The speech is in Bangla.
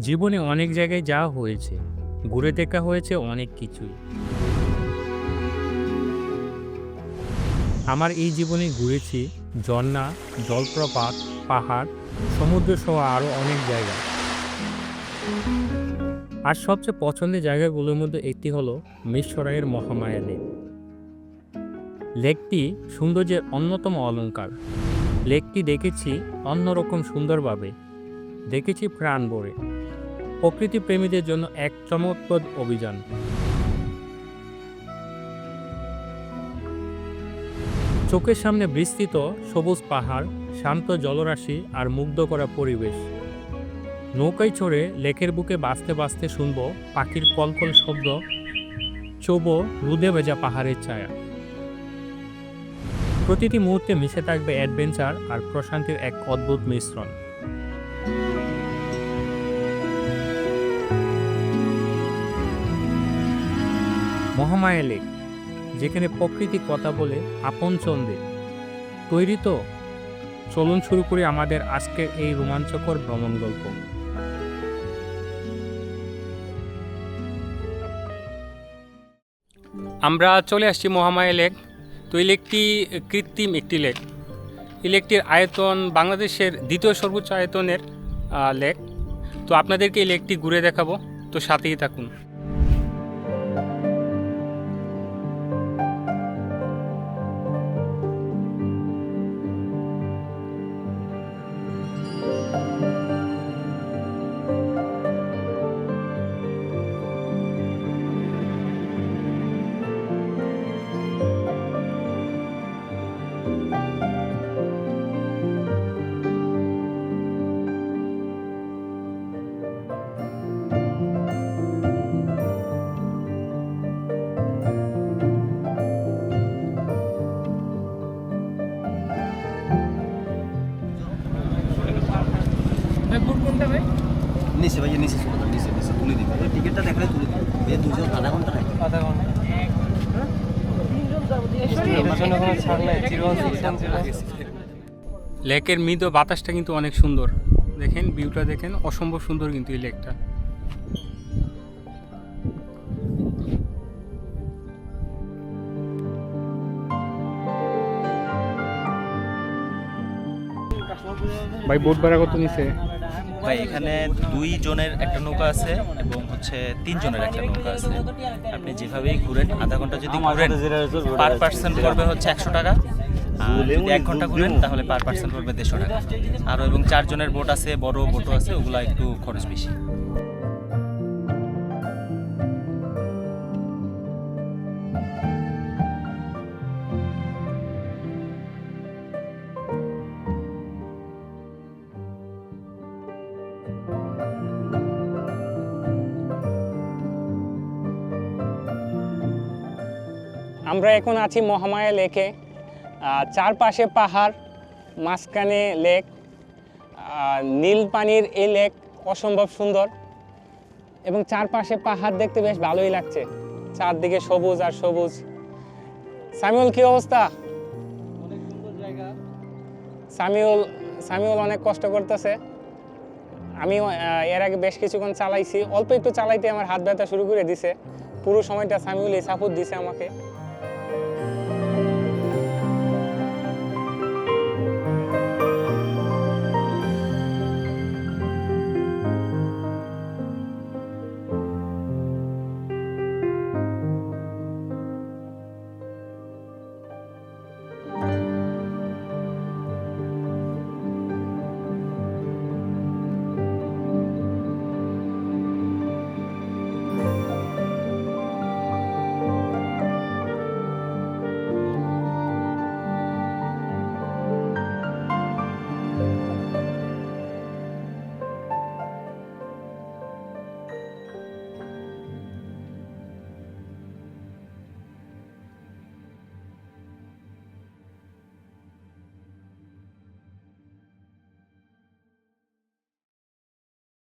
জীবনে অনেক জায়গায় যাওয়া হয়েছে, ঘুরে দেখা হয়েছে অনেক কিছুই। আমার এই জীবনে ঘুরেছি ঝর্ণা, জলপ্রপাত, পাহাড়, সমুদ্র সহ আরও অনেক জায়গা। আর সবচেয়ে পছন্দের জায়গাগুলোর মধ্যে একটি হলো মিরসরাইয়ের মহামায়া লেক লেকটি সৌন্দর্যের অন্যতম অলঙ্কার। লেকটি দেখেছি অন্যরকম সুন্দরভাবে। দেখেছি প্রাণ ভরে। প্রকৃতি প্রেমীদের জন্য এক চমকপ্রদ অভিযান। চোখের সামনে বিস্তৃত সবুজ পাহাড়, শান্ত জলরাশি আর মুগ্ধ করা পরিবেশ। নৌকায় চড়ে লেকের বুকে বাঁচতে বাঁচতে শুনব পাখির কলকল শব্দ, চোবো রুদে ভেজা পাহাড়ের ছায়া। প্রতিটি মুহূর্তে মিশে থাকবে অ্যাডভেঞ্চার আর প্রশান্তির এক অদ্ভুত মিশ্রণ। মহামায়া লেক, যেখানে প্রকৃতি কথা বলে আপন চন্দে তৈরি তো? চলুন শুরু করি আমাদের আজকের এই রোমাঞ্চকর ভ্রমণ গল্প। আমরা চলে আসছি মহামায়া লেক। তো এই লেকটি কৃত্রিম একটি লেক। এই লেকটির আয়তন বাংলাদেশের দ্বিতীয় সর্বোচ্চ আয়তনের লেক। তো আপনাদেরকে এই লেকটি ঘুরে দেখাবো। তো সাথেই থাকুন। নিচে ভাই নিচে নিচে নিচে তুলে দিবে। ওই টিকিটটা দেখালে তুলে দিবে। এই দুজন আধা ঘণ্টা লাগে আধা ঘণ্টা। লেকের মৃদ বাতাসটা কিন্তু অনেক সুন্দর। দেখেন ভিউটা দেখেন অসম্ভব সুন্দর কিন্তু এই লেকটা। ভাই বোট ভাড়া কত নিছে? ভাই এখানে দুই জনের একটা নৌকা আছে এবং হচ্ছে তিন জনের একটা নৌকা আছে। আপনি যেভাবেই ঘুরেন আধা ঘণ্টা যদি ঘুরেন পার পার্সন পড়বে হচ্ছে একশো টাকা। আর যদি এক ঘণ্টা ঘুরেন তাহলে পার পার্সন পড়বে দেড়শো টাকা। আরও এবং চারজনের বোট আছে বড় বোটও আছে ওগুলো একটু খরচ বেশি। আমরা এখন আছি মহামায়া লেকে চারপাশে পাহাড় মাঝখানে লেক নীল পানির এই লেক অসম্ভব সুন্দর এবং চারপাশে পাহাড় দেখতে বেশ ভালোই লাগছে। চারদিকে সবুজ আর সবুজ। সামিউল কি অবস্থা? সামিউল সামিউল অনেক কষ্ট করতেছে। আমি এর আগে বেশ কিছুক্ষণ চালাইছি। অল্প একটু চালাইতে আমার হাত ব্যথা শুরু করে দিছে। পুরো সময়টা সামিউল এই সাপোর্ট দিছে আমাকে।